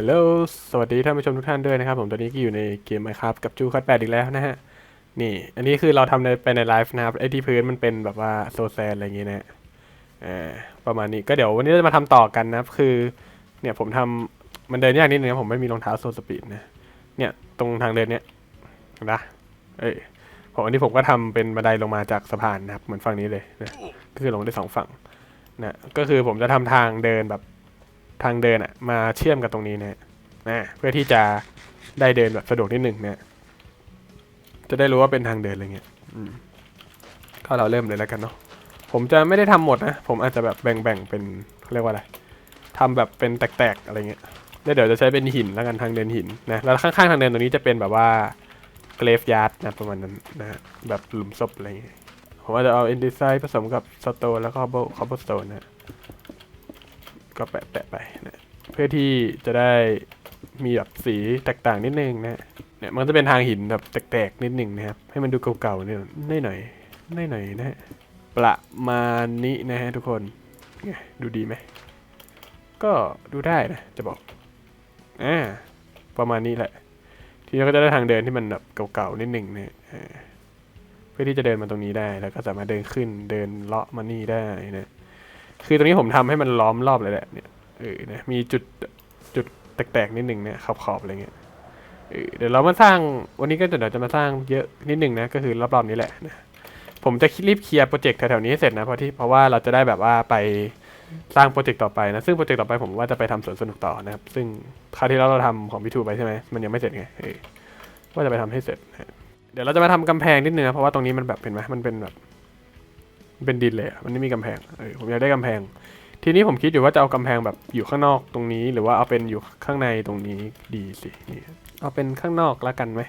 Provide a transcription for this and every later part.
ฮัลโหล สวัสดีท่านผู้ชมทุกท่านด้วยนะครับผม ตอนนี้ก็อยู่ในเกม Minecraft กับจูคัดแปดอีกแล้วนะฮะ นี่ อันนี้คือเราทำในไปในไลฟ์นะครับ ไอที่พื้นมันเป็นแบบว่าโซแซนอะไรอย่างงี้นะฮะเอ่า ประมาณนี้ ก็เดี๋ยววันนี้จะมาทำต่อกันนะครับ คือ เนี่ยผมทำมันเดินยากนิดนึงนะผมไม่มีรองเท้าโซสปีดนะ เนี่ยตรงทางเดินเนี่ยนะเอ้ยผมอันนี้ผมก็ทำเป็นบันไดลงมาจากสะพานนะครับ เหมือนฝั่งนี้เลยนะ ก็คือลงได้สองฝั่งนะ ก็คือผมจะทำทางเดินแบบ ทางเดินอะมาเชื่อมกับตรงนี้นะนะ เพื่อที่จะได้เดินแบบสะดวกนิดหนึ่งนะจะได้รู้ว่าเป็นทางเดินอะไรเงี้ยก็เราเริ่มเลยแล้วกันเนาะผมจะไม่ได้ทำหมดนะ ผมอาจจะแบบแบ่งๆเป็นเขาเรียกว่าอะไรทำแบบเป็นแตกๆอะไรเงี้ยแล้วเดี๋ยวจะใช้เป็นหินแล้วกันทางเดินหินนะแล้วข้างๆทางเดินตรงนี้จะเป็นแบบว่าเกรฟยาร์ดนะประมาณนั้นนะฮะแบบหลุมศพอะไรเงี้ยผมอาจจะเอาเอนดิไซผสมกับสโตนแล้วก็คอ b บ e สโตนนะ ก็แปะแปะไปนะเพื่อที่จะได้มีแบบสีแตกต่างนิดนึงนะเนี่ยมันจะเป็นทางหินแบบแตกๆนิดนึงนะครับ ให้มันดูเก่าๆนี่ยหน่อยหน่อยหน่อยนะฮะประมาณนี้นะฮะทุกคนไงดูดีไหมก็ดูได้นะจะบอกอ่าประมาณนี้แหละ ทีนี้ก็จะได้ทางเดินที่มันแบบเก่าๆนิดหนึ่งเนี่ยเออเพื่อที่จะเดินมาตรงนี้ได้แล้วก็สามารถเดินขึ้นเดินเลาะมานี่ได้นะ คือตรงนี้ผมทำให้มันล้อมรอบเลยแหละเนี่ยเออนะมีจุดจุดแตกๆนิดหนึ่งเนี่ยขอบๆอะไรเงี้ยเออเดี๋ยวเรามาสร้างวันนี้ก็เดี๋ยวจะมาสร้างเยอะนิดหนึ่งนะก็คือรอบๆนี้แหละนะผมจะรีบเคลียร์โปรเจกต์แถวๆนี้ให้เสร็จนะเพราะที่เพราะว่าเราจะได้แบบว่าไปสร้างโปรเจกต์ต่อไปนะซึ่งโปรเจกต์ต่อไปผมว่าจะไปทำสวนสนุกต่อนะครับ ซึ่งคราวที่แล้วเราทำของพิทูไปใช่ไหมมันยังไม่เสร็จไงว่าจะไปทำให้เสร็จ เดี๋ยวเราจะมาทำกำแพงนิดนึงนะเพราะว่าตรงนี้มันแบบเห็นไหมมันเป็นแบบ มันเป็นดินเลยอะมันไม่มีกำแพงเออผมอยากได้กำแพง ทีนี้ผมคิดอยู่ว่าจะเอากำแพงแบบอยู่ข้างนอกตรงนี้ หรือว่าเอาเป็นอยู่ข้างในตรงนี้ดีสินี่เอาเป็นข้างนอกแล้วกันไหม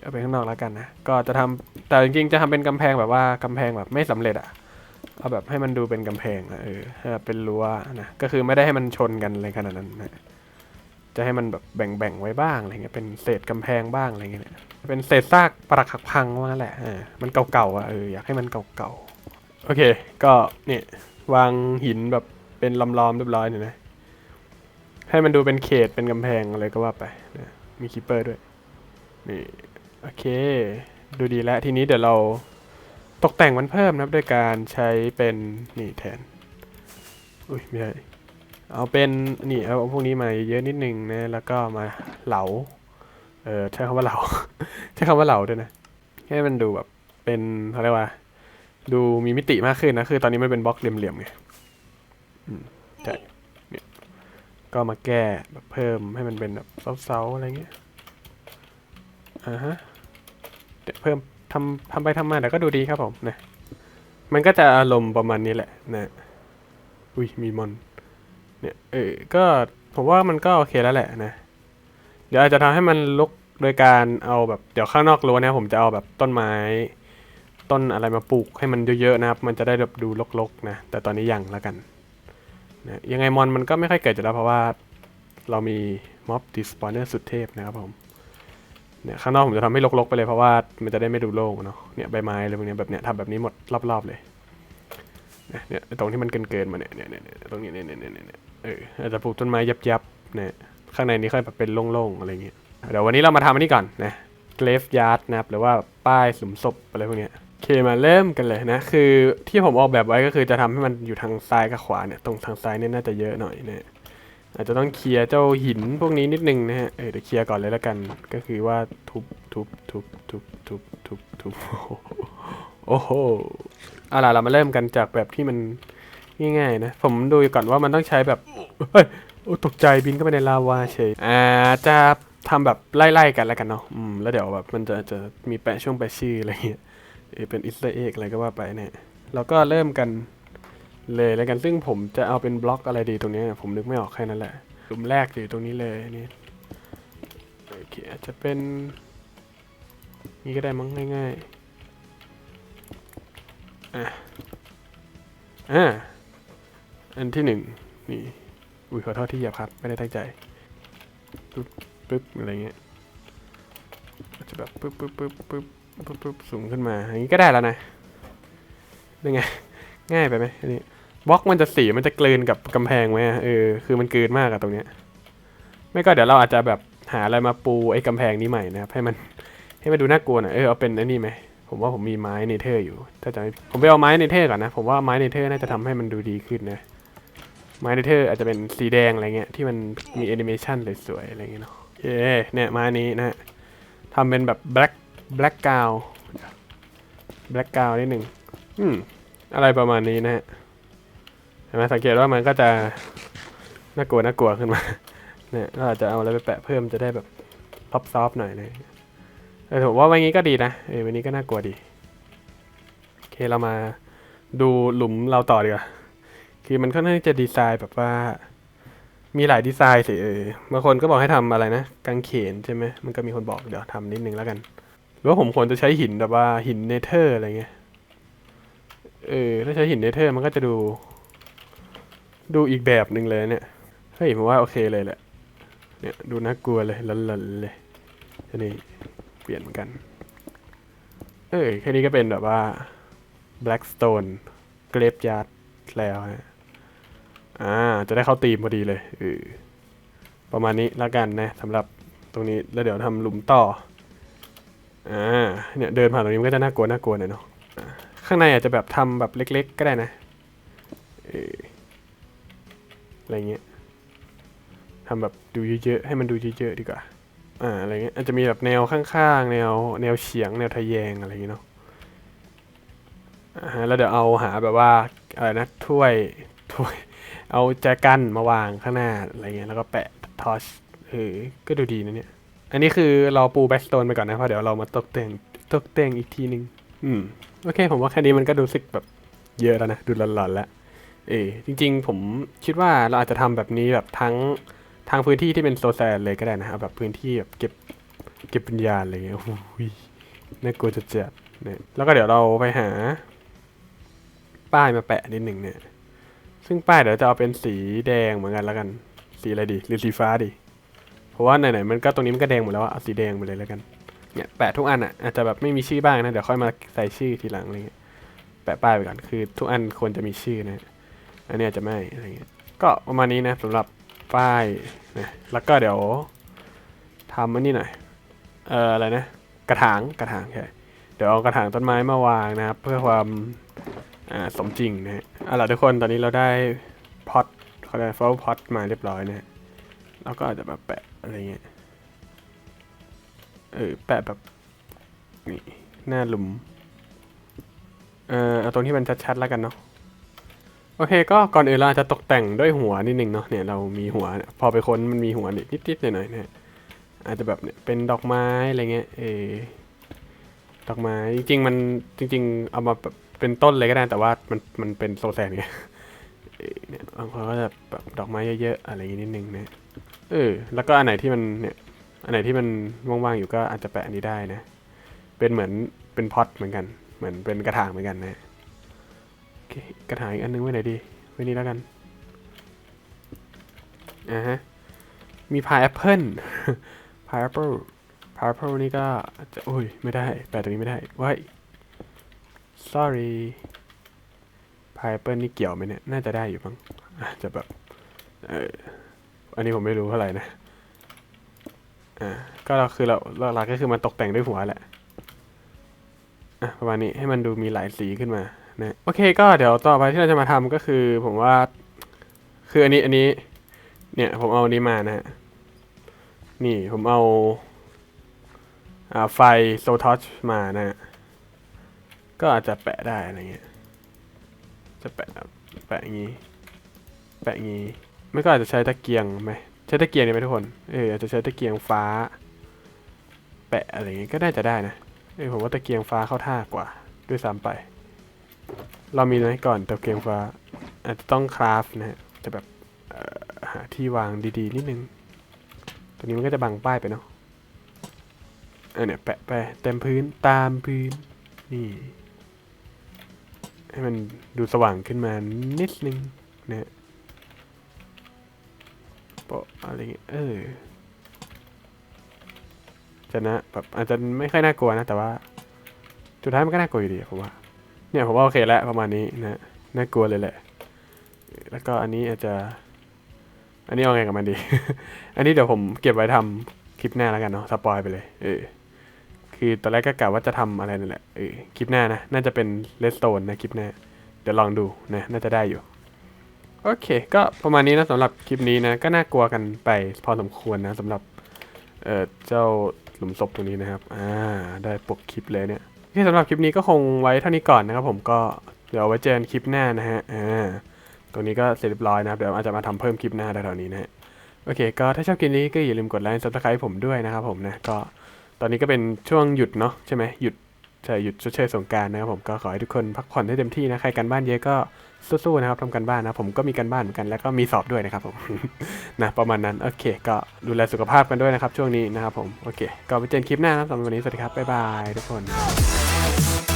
เอาเป็นข้างนอกแล้วกันนะก็จะทำแต่จริงๆจะทำเป็นกำแพงแบบว่ากำแพงแบบไม่สำเร็จอะเอาแบบให้มันดูเป็นกำแพงอะเออเป็นรั้วนะก็คือไม่ได้ให้มันชนกันอะไรขนาดนั้นนะ จะให้มันแบบแบ่งๆไว้บ้างอะไรเงี้ยเป็นเศษกำแพงบ้างอะไรเงี้ยเป็นเศษซากปรักหักพังว่าแหละเออมันเก่าๆอะเอออยากให้มันเก่าๆโอเค ก็เนี่ยวางหินแบบเป็นล้อมๆเรียบร้อยเนี่ยนะให้มันดูเป็นเขตเป็นกำแพงอะไรก็ว่าไปนะมีคีปเปอร์ด้วยนี่โอเค ดูดีแล้วทีนี้เดี๋ยวเราตกแต่งมันเพิ่มนะครับด้วยการใช้เป็นนี่แทน อุ้ยไม่ใช่ เอาเป็นนี่เอาพวกนี้มาเยอะนิดนึงนะ แล้วก็มาเหลา เออใช้คำว่าเหลา ใช้คำว่าเหลาด้วยนะ ให้มันดูแบบเป็นเขาเรียกว่า ดูมีมิติมากขึ้นนะ คือตอนนี้มันเป็นบล็อกเหลี่ยมๆไงอืมใช่เนี่ยก็มาแก้แบบเพิ่มให้มันเป็นแบบเซาๆอะไรเงี้ย อ่าฮะเพิ่มทำทำไปทำมาเดี๋ยวก็ดูดีครับผมนะ มันก็จะอารมณ์ประมาณนี้แหละนะ อุ้ยมีมอน เนี่ยเออก็ผมว่ามันก็โอเคแล้วแหละนะ เดี๋ยวอาจจะทำให้มันลุกโดยการเอาแบบเดี๋ยวข้างนอกรั้วเนี่ยผมจะเอาแบบต้นไม้ ต้นอะไรมาปลูกให้มันเยอะๆนะครับ มันจะได้แบบดูรกๆนะ แต่ตอนนี้ยังแล้วกันนะยังไงมอนมันก็ไม่ค่อยเกิดอยู่แล้วเพราะว่าเรามีม็อบดิสปอนเนอร์สุดเทพนะครับผมเนี่ยข้างนอกผมจะทำให้รกๆไปเลยเพราะว่ามันจะได้ไม่ดูโล่งเนาะเนี่ยใบไม้อะไรพวกนี้แบบเนี้ยทำแบบนี้หมดรอบๆเลย เนี่ยตรงที่มันเกินๆมาเนี่ยเนี่ยเนี่ยตรงนี้เนี่ยเนี่ยเนี่ยเอออาจจะปลูกต้นไม้ยับๆเนี่ยข้างในนี้ค่อยแบบเป็นโล่งๆอะไรเงี้ยเดี๋ยววันนี้เรามาทำอันนี้ก่อนนะเกรฟยาร์ดนะครับหรือว่าป้ายสุมศพอะไรพวกเนี้ยโอเคมาเริ่มกันเลยนะ คือที่ผมออกแบบไว้ก็คือจะทำให้มันอยู่ทางซ้ายกับขวาเนี่ยตรงทางซ้ายเนี่ยน่าจะเยอะหน่อยนะอาจจะต้องเคลียร์เจ้าหินพวกนี้นิดนึงนะฮะเออเดี๋ยวเคลียร์ก่อนเลยแล้วกัน ก็คือว่าทุบทุบทุบทุบทุบทุบทุบโอ้โห เอาล่ะเรามาเริ่มกันจากแบบที่มันง่ายๆนะ ผมดูก่อนว่ามันต้องใช้แบบเฮ้ยตกใจบินเข้าไปในลาวาเฉยอ่าจะทำแบบไล่ๆกันแล้วกันเนาะอืมแล้วเดี๋ยวแบบมันจะจะมีแปะช่วงแปะชื่ออะไรเงี้ยเป็นอิสเอกอะไรก็ว่าไปเนี่ยเราก็เริ่มกันเลยแล้วกันซึ่งผมจะเอาเป็นบล็อกอะไรดีตรงนี้ผมนึกไม่ออกแค่นั้นแหละหลุมแรกอยู่ตรงนี้เลยนี่โอเคอาจจะเป็นนี่ก็ได้มั้งง่ายๆ อะอ่าอันที่หนึ่งนี่ อุ้ยขอโทษที่เหยียบครับ ไม่ได้ตั้งใจ ปึ๊บปึ๊บอะไรเงี้ยจะแบบปึ๊บปึ๊บปึ๊บปึ๊บปึ๊บปึ๊บสูงขึ้นมา อย่างนี้ก็ได้แล้วนะยังไง ง่ายไปไหมอันนี้บล็อกมันจะสีมันจะกลืนกับกำแพงไหมเออ คือมันกลืนมากอะตรงเนี้ย ไม่ก็เดี๋ยวเราอาจจะแบบหาอะไรมาปูไอ้กำแพงนี้ใหม่นะครับ ให้มันให้มันดูน่ากลัวหน่อย เออเอาเป็นอ้นี่ไหม ผมว่าผมมีไม้เนเธอร์อยู่ ถ้าจะผมไปเอาไม้เนเธอร์ก่อนนะ ผมว่าไม้เนเธอร์น่าจะทำให้มันดูดีขึ้นนะ ไม้เนเธอร์อาจจะเป็นสีแดงอะไรเงี้ยที่มันมีแอนิเมชันสวยๆอะไรเงี้ยเนาะเย้เนี่ยไม้นี้นะฮะทำเป็นแบบ black black gown black gown นิดหนึ่งอืมอะไรประมาณนี้นะฮะเห็นไหมสังเกตว่ามันก็จะน่ากลัวน่ากลัวขึ้นมาเนี่ยเราอาจจะเอาอะไรไปแปะเพิ่มจะได้แบบท็อปซอฟหน่อยเลย เออผมว่าวันนี้ก็ดีนะเออวันนี้ก็น่ากลัวดีโอเคเรามาดูหลุมเราต่อดีกว่าคือมันค่อนข้างจะดีไซน์แบบว่า มีหลายดีไซน์สิเออบางคนก็บอกให้ทำอะไรนะกางเขนใช่ไหมมันก็มีคนบอกเดี๋ยวทำนิดนึงแล้วกัน หรือว่าผมควรจะใช้หินแบบว่าหินเนเธอร์อะไรเงี้ยเออถ้าใช้หินเนเธอร์มันก็จะดู ดูอีกแบบหนึ่งเลยเนี่ยเฮ้ยผมว่าโอเคเลยแหละเนี่ยดูน่ากลัวเลยหลันๆเลยนนี้ เปลี่ยนเหมือนกัน เอ้ยแค่นี้ก็เป็นแบบว่า Blackstone Graveyard แล้วฮะอ่า จะได้เข้าตีมพอดีเลยเออประมาณนี้แล้วกันนะสำหรับตรงนี้แล้วเดี๋ยวทำหลุมต่อ อ่า เนี่ยเดินผ่านตรงนี้มันก็จะน่ากลัวน่ากลัวหน่อยเนาะข้างในอาจจะแบบทำแบบเล็ก ๆ ก็ได้นะเอออะไรเงี้ยทำแบบดูเยอะๆให้มันดูเยอะๆดีกว่า อ่าอะไรเงี้ยอาจจะมีแบบแนวข้างๆ แนวแนวเฉียง แนวทะแยงอะไรอย่างเงี้ยเนาะอ่าแล้วเดี๋ยวเอาหาแบบว่าอะไรนะถ้วยถ้วย เอาแจกันมาวางข้างหน้าอะไรเงี้ยแล้วก็แปะทอชเออก็ดูดีนะเนี่ย อันนี้คือเราปูแบ็กสโตนไปก่อนนะเพราะเดี๋ยวเรามาตกแต่งตกแต่งอีกทีนึง อืมโอเค ผมว่าแค่นี้มันก็ดูสึกแบบเยอะแล้วนะ ดูหลอนๆแล้วเออจริง ๆ ผมคิดว่าเราอาจจะทำแบบนี้แบบทั้ง ทางพื้นที่ที่เป็นโซแซนเลยก็ได้นะครับแบบพื้นที่แบบเก็บเก็บปัญญาณอะไรเงี้ยโอ้โหน่ากลัวจะจัดเนี่ยแล้วก็เดี๋ยวเราไปหา ป้ายมาแปะนิดหนึ่งเนี่ย ซึ่งป้ายเดี๋ยวจะเอาเป็นสีแดงเหมือนกันแล้วกัน สีอะไรดีหรือสีฟ้าดี เพราะว่าไหนๆมันก็ตรงนี้มันก็แดงหมดแล้วอะเอาสีแดงไปเลยแล้วกัน เนี่ยแปะทุกอันอะอาจจะแบบไม่มีชื่อบ้างนะเดี๋ยวค่อยมาใส่ชื่อทีหลังอะไรเงี้ยแปะป้ายไปก่อนคือ ทุกอันควรจะมีชื่อนะ อันนี้อาจจะไม่อะไรเงี้ย ก็ประมาณนี้นะสำหรับ ป้ายนะแล้วก็เดี๋ยวทำอันนี้หน่อย เอ่ออะไรนะ กระถางกระถางใช่เดี๋ยวเอากระถางต้นไม้มาวางนะครับ เพื่อความอ่าสมจริงนะฮะเอาล่ะทุกคนตอนนี้เราได้พอตเขาเรียกฟลพอตมาเรียบร้อยนะฮะเราก็อาจจะแบบแปะอะไรเงี้ยเออแปะแบบนี่หน้าหลุมเอ่อเอาตรงที่มันชัดๆแล้วกันเนาะ โอเคก็ก่อนอื่นเราจะตกแต่งด้วยหัวนิดนึงเนาะเนี่ยเรามีหัวพอไปค้นมันมีหัวนิดๆหน่อยๆเนี่ยอาจจะแบบเนี่ยเป็นดอกไม้อะไรเงี้ยเออดอกไม้จริงๆมันจริง ๆ เอามาแบบเป็นต้นเลยก็ได้แต่ว่ามันมันเป็นโซแซนไงเออเนี่ยบางคนก็จะแบบดอกไม้เยอะๆอะไรอย่างงี้นิดนึงนะเออแล้วก็อันไหนที่มันเนี่ยอันไหนที่มันว่างๆอยู่ก็อาจจะแปะอันนี้ได้นะ เป็นเหมือนเป็นพอตเหมือนกัน เหมือนเป็นกระถางเหมือนกันนะ กระถางอีกอันนึงไว้ไหนดี ไว้นี่แล้วกัน อ่าฮะ มีพายแอปเปิลพายแอปเปิลพายแอปเปิลนี่ก็จะโอ้ย ไม่ได้ แปะตรงนี้ไม่ได้ไว้ sorry พายแอปเปิลนี่เกี่ยวไหมเนี่ย น่าจะได้อยู่มั้งอาจจะแบบ เอออันนี้ผมไม่รู้เท่าไหร่นะ อ่า ก็เราคือเราหลักก็คือมันตกแต่งด้วยหัวแหละ อะ ประมาณนี้ให้มันดูมีหลายสีขึ้นมา นะโอเคก็เดี๋ยวต่อไปที่เราจะมาทำก็คือ ผมว่าคืออันนี้อันนี้เนี่ยผมเอาอันนี้มานะฮะนี่ผมเอาอาไฟโซทอชมานะฮะก็อาจจะแปะได้อะไรเงี้ยจะแปะแปะอย่างงี้ แปะอย่างงี้ไม่ก็อาจจะใช้ตะเกียงไหมใช้ตะเกียงดีไหมทุกคนเอออาจจะใช้ตะเกียงฟ้า แปะอะไรอย่างงี้ก็น่าจะได้นะเออผมว่าตะเกียงฟ้าเข้าท่ากว่าด้วยซ้ำไป เรามีไหมก่อนตะเกียงฟ้าอาจจะต้องคราฟนะฮะจะแบบหาที่วางดีๆนิดนึงตัวนี้มันก็จะบังป้ายไปเนาะเออเนี่ยแปะไปเต็มพื้นตามพื้นนี่ให้มันดูสว่างขึ้นมานิดนึงนะฮะโปะอะไรเงี้ยเออจะนะแบบอาจจะไม่ค่อยน่ากลัวนะ แต่ว่าสุดท้ายมันก็น่ากลัวอยู่ดีผมว่า เนี่ยผมว่าโอเคแล้วประมาณนี้นะน่ากลัวเลยแหละ แล้วก็อันนี้อาจจะ อันนี้เอาไงกับมันดี อันนี้เดี๋ยวผมเก็บไว้ทำคลิปหน้าแล้วกันเนาะสปอยไปเลย เออ คือตอนแรกก็กะว่าจะทำอะไรนั่นแหละ เออ คลิปหน้านะ น่าจะเป็นเลสโตนนะคลิปหน้า เดี๋ยวลองดูนะ น่าจะได้อยู่ โอเค ก็ประมาณนี้นะสำหรับคลิปนี้นะ ก็น่ากลัวกันไปพอสมควรนะสำหรับ เออเจ้าหลุมศพตรงนี้นะครับ อ่า ได้ปกคลิปเลยเนี่ย ที่สำหรับคลิปนี้ก็คงไว้เท่านี้ก่อนนะครับผมก็เดี๋ยวเอาไว้เจอกันคลิปหน้านะฮะอ่าตรงนี้ก็เสร็จเรียบร้อยนะครับเดี๋ยวอาจจะมาทำเพิ่มคลิปหน้าแถวๆนี้นะฮะโอเค ก็ถ้าชอบคลิปนี้ก็อย่าลืมกดไลค์ซับสไครต์ผมด้วยนะครับผมนะก็ตอนนี้ก็เป็นช่วงหยุดเนาะใช่ไหมหยุดใช่หยุดชดเชยสงการนะครับผมก็ขอให้ทุกคนพักผ่อนให้เต็มที่นะใครกันบ้านเยอะก็สู้ๆนะครับทำกันบ้านนะผมก็มีกันบ้านเหมือนกันแล้วก็มีสอบด้วยนะครับผมนะประมาณนั้นโอเค ก็ดูแลสุขภาพกันด้วยนะครับช่วงนี้นะครับผมโอเค ก็ไปเจอคลิปหน้านะสำหรับวันนี้สวัสดีครับบ๊ายบายทุกคน Podcast.